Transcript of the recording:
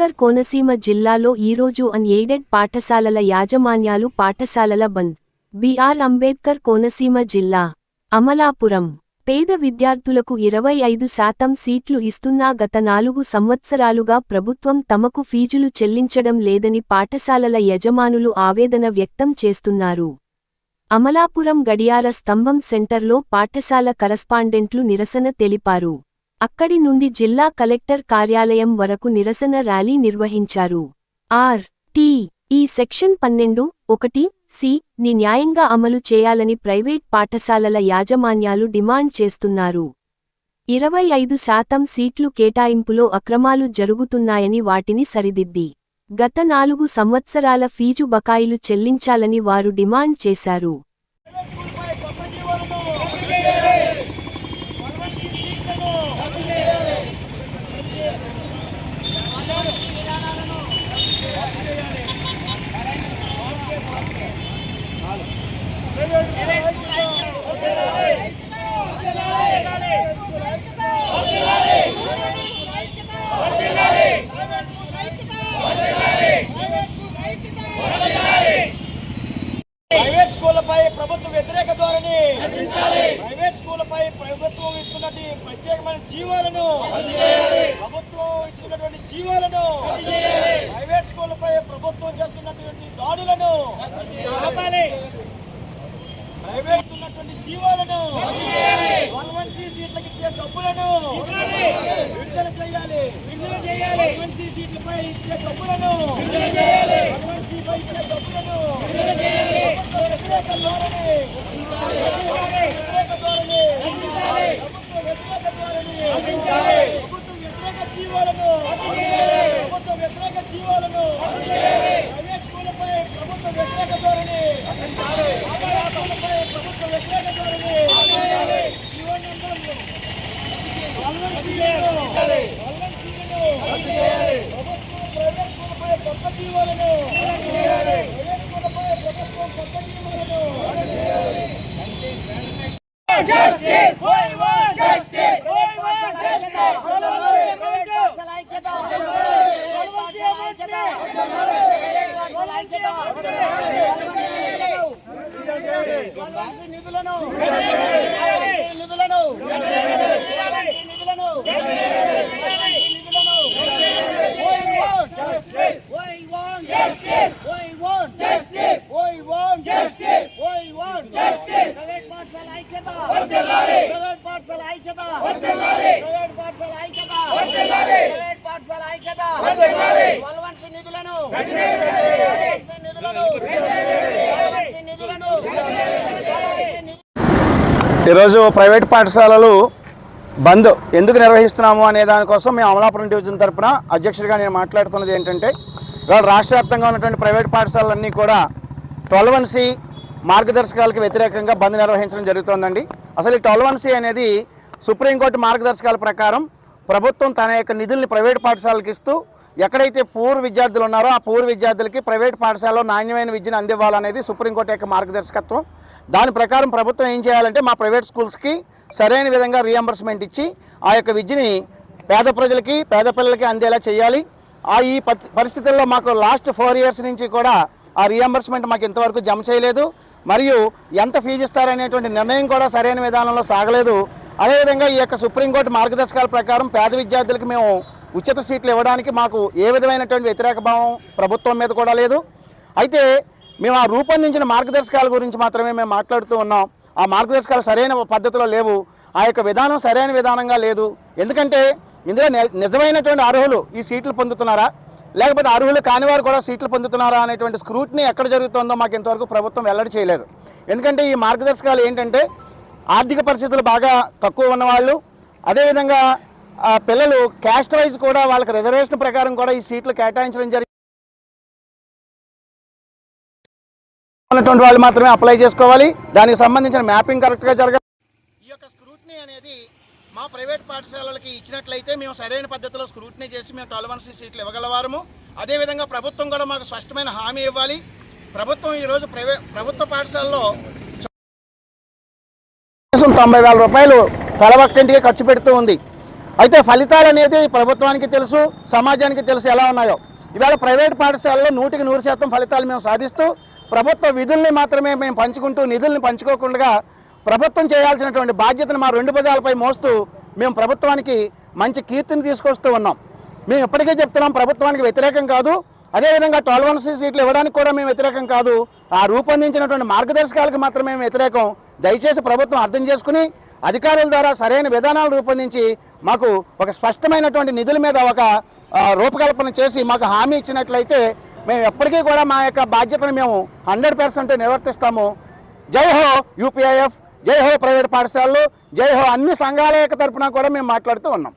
అంబేద్కర్ కోనసీమ జిల్లాలో ఈరోజు అన్ ఎయిడెడ్ పాఠశాలల యాజమాన్యాలు పాఠశాలల బంద్. బిఆర్ అంబేద్కర్ కోనసీమ జిల్లా అమలాపురం. పేద విద్యార్థులకు ఇరవై ఐదు శాతం సీట్లు ఇస్తున్నా గత నాలుగు సంవత్సరాలుగా ప్రభుత్వం తమకు ఫీజులు చెల్లించడం లేదని పాఠశాలల యజమానులు ఆవేదన వ్యక్తం చేస్తున్నారు. అమలాపురం గడియార స్తంభం సెంటర్లో పాఠశాల కరస్పాండెంట్లు నిరసన తెలిపారు. అక్కడి నుండి జిల్లా కలెక్టర్ కార్యాలయం వరకు నిరసన ర్యాలీ నిర్వహించారు. ఆర్. టి. ఈ సెక్షన్ పన్నెండు ఒకటి సి ని న్యాయంగా అమలు చేయాలని ప్రైవేట్ పాఠశాలల యాజమాన్యాలు డిమాండ్ చేస్తున్నారు. ఇరవై ఐదు శాతం సీట్లు కేటాయింపులో అక్రమాలు జరుగుతున్నాయని వాటిని సరిదిద్ది. గత నాలుగు సంవత్సరాల ఫీజు బకాయిలు చెల్లించాలని వారు డిమాండ్ చేశారు. స్కూళ్ళపై ప్రభుత్వ వ్యతిరేక ధోరణి. ప్రైవేట్ స్కూళ్ళపై ప్రభుత్వం ఇస్తున్నటువంటి ప్రత్యేకమైన జీవోలను. ప్రభుత్వం ఇస్తున్నటువంటి జీవోలను. ప్రైవేట్ స్కూళ్ళపై ప్రభుత్వం చేస్తున్నటువంటి దాడులను. ప్రైవేట్ ఇస్తున్నటువంటి జీవోలను. వన్ వన్ సీట్లకు ఇచ్చే డబ్బులను. విడుదల చేయాలి. విడుదల చేయాలి. వన్ సీట్లపై ఇచ్చే డబ్బులను విడుదల చేయాలి వన్ వన్ సి పై ఇచ్చే డబ్బులను విడుదల చేయాలి ప్రభుత్వ వ్యతిరేక ధోరణి వ్యతిరేక ధోరణి ప్రభుత్వ వ్యతిరేక ధోరణి ప్రభుత్వ వ్యతిరేక జీవోలను ప్రభుత్వ వ్యతిరేక జీవోలను ప్రైవేట్ స్కూళ్ళపై ప్రభుత్వ వ్యతిరేక ధోరణి ప్రైవేట్ స్కూళ్ళపై ప్రభుత్వ వ్యతిరేక ధోరణి జీవో నెంబర్ వల్లం సీలను వల్లం సీలను ప్రభుత్వం ప్రైవేట్ స్కూళ్ళపై కొత్త జీవోలను ప్రైవేట్ స్కూళ్ళపై ప్రభుత్వం కొత్త జీవోలను Justice! We want justice! We want justice! నిధులను నిధులను నిధులను We want justice! We want justice! We want justice! We want justice! Private పాఠశాల ఐక్యత ప్రైవేట్ పాఠశాల ఐక్యత ప్రైవేట్ పాఠశాల ఐక్యత ప్రైవేట్ పాఠశాల ఐక్యత వలవంశ నిధులను వలవంశ నిధులను వలవంశ నిధులను వలవంశ నిధులను ఈరోజు ప్రైవేట్ పాఠశాలలు బంద్ ఎందుకు నిర్వహిస్తున్నాము అనే దానికోసం మేము అమలాపురం డివిజన్ తరపున అధ్యక్షుడిగా నేను మాట్లాడుతున్నది ఏంటంటే ఇవాళ రాష్ట్ర వ్యాప్తంగా ఉన్నటువంటి ప్రైవేట్ పాఠశాలలన్నీ కూడా ట్వెల్వ్ వన్ సి మార్గదర్శకాలకు వ్యతిరేకంగా బంద్ నిర్వహించడం జరుగుతోందండి. అసలు ఈ ట్వెల్వ్ వన్ సి అనేది సుప్రీంకోర్టు మార్గదర్శకాల ప్రకారం ప్రభుత్వం తన యొక్క నిధుల్ని ప్రైవేట్ పాఠశాలకు ఇస్తూ ఎక్కడైతే పూర్వ విద్యార్థులు ఉన్నారో ఆ పూర్వ విద్యార్థులకి ప్రైవేట్ పాఠశాలలో నాణ్యమైన విద్యను అందివ్వాలనేది సుప్రీంకోర్టు యొక్క మార్గదర్శకత్వం. దాని ప్రకారం ప్రభుత్వం ఏం చేయాలంటే మా ప్రైవేట్ స్కూల్స్కి సరైన విధంగా రీఎంబర్స్మెంట్ ఇచ్చి ఆ యొక్క విద్యని పేద ప్రజలకి పేద పిల్లలకి అందేలా చేయాలి. ఆ ఈ పరిస్థితుల్లో మాకు లాస్ట్ ఫోర్ ఇయర్స్ నుంచి కూడా ఆ రీఎంబర్స్మెంట్ మాకు ఇంతవరకు జమ చేయలేదు. మరియు ఎంత ఫీజు ఇస్తారనేటువంటి నిర్ణయం కూడా సరైన విధానంలో సాగలేదు. అదేవిధంగా ఈ యొక్క సుప్రీంకోర్టు మార్గదర్శకాల ప్రకారం పేద విద్యార్థులకు మేము ఉచిత సీట్లు ఇవ్వడానికి మాకు ఏ విధమైనటువంటి వ్యతిరేక భావం ప్రభుత్వం మీద కూడా లేదు. అయితే మేము ఆ రూపొందించిన మార్గదర్శకాల గురించి మాత్రమే మేము మాట్లాడుతూ ఉన్నాం. ఆ మార్గదర్శకాలు సరైన పద్ధతిలో లేవు. ఆ యొక్క విధానం సరైన విధానంగా లేదు. ఎందుకంటే ఇందులో ని- నిజమైనటువంటి అర్హులు ఈ సీట్లు పొందుతున్నారా? లేకపోతే అర్హులు కాని వారు కూడా సీట్లు పొందుతున్నారా అనేటువంటి స్క్రూట్ని ఎక్కడ జరుగుతుందో మాకు ఇంతవరకు ప్రభుత్వం వెల్లడి చేయలేదు. ఎందుకంటే ఈ మార్గదర్శకాలు ఏంటంటే ఆర్థిక పరిస్థితులు బాగా తక్కువ ఉన్నవాళ్ళు. అదేవిధంగా పిల్లలు క్యాస్ట్ వైజ్ కూడా వాళ్ళకి రిజర్వేషన్ ప్రకారం కూడా ఈ సీట్లు కేటాయించడం జరిగింది ఉన్నటువంటి వాళ్ళు మాత్రమే అప్లై చేసుకోవాలి. దానికి సంబంధించిన మ్యాపింగ్ కరెక్ట్గా జరగాలి ఈ యొక్క స్క్రూట్నీ అనేది మా ప్రైవేట్ పాఠశాలలకి ఇచ్చినట్లయితే మేము సరైన పద్ధతిలో స్క్రూట్నీ చేసి మేము టాలరెన్సీ సీట్లు ఇవ్వగలవారము. అదేవిధంగా ప్రభుత్వం కూడా మాకు స్పష్టమైన హామీ ఇవ్వాలి. ప్రభుత్వం ఈరోజు ప్రైవే ప్రభుత్వ పాఠశాలలో తొంభై వేల రూపాయలు తల ఒక్కింటికి ఖర్చు పెడుతూ ఉంది. అయితే ఫలితాలు అనేది ప్రభుత్వానికి తెలుసు సమాజానికి తెలుసు ఎలా ఉన్నాయో. ఇవాళ ప్రైవేట్ పాఠశాలలో నూటికి నూరు శాతం ఫలితాలు మేము సాధిస్తూ ప్రభుత్వ విధుల్ని మాత్రమే మేము పంచుకుంటూ నిధుల్ని పంచుకోకుండా ప్రభుత్వం చేయాల్సినటువంటి బాధ్యతను మా రెండు భుజాలపై మోస్తూ మేము ప్రభుత్వానికి మంచి కీర్తిని తీసుకొస్తూ ఉన్నాం. మేము ఇప్పటికే చెప్తున్నాం ప్రభుత్వానికి వ్యతిరేకం కాదు. అదేవిధంగా ట్వెల్వ్ వన్ సీట్లు ఇవ్వడానికి కూడా మేము వ్యతిరేకం కాదు. ఆ రూపొందించినటువంటి మార్గదర్శకాలకు మాత్రమే మేము వ్యతిరేకం. దయచేసి ప్రభుత్వం అర్థం చేసుకుని అధికారుల ద్వారా సరైన విధానాలు రూపొందించి మాకు ఒక స్పష్టమైనటువంటి నిధుల మీద ఒక రూపకల్పన చేసి మాకు హామీ ఇచ్చినట్లయితే మేము ఎప్పటికీ కూడా మా యొక్క బాధ్యతను మేము హండ్రెడ్ పర్సెంట్ నిర్వర్తిస్తాము. జై హో యూపీఐఎఫ్ జై హో ప్రైవేట్ పాఠశాలలు జై హో అన్ని సంఘాల యొక్క తరఫున కూడా మేము మాట్లాడుతూ ఉన్నాం.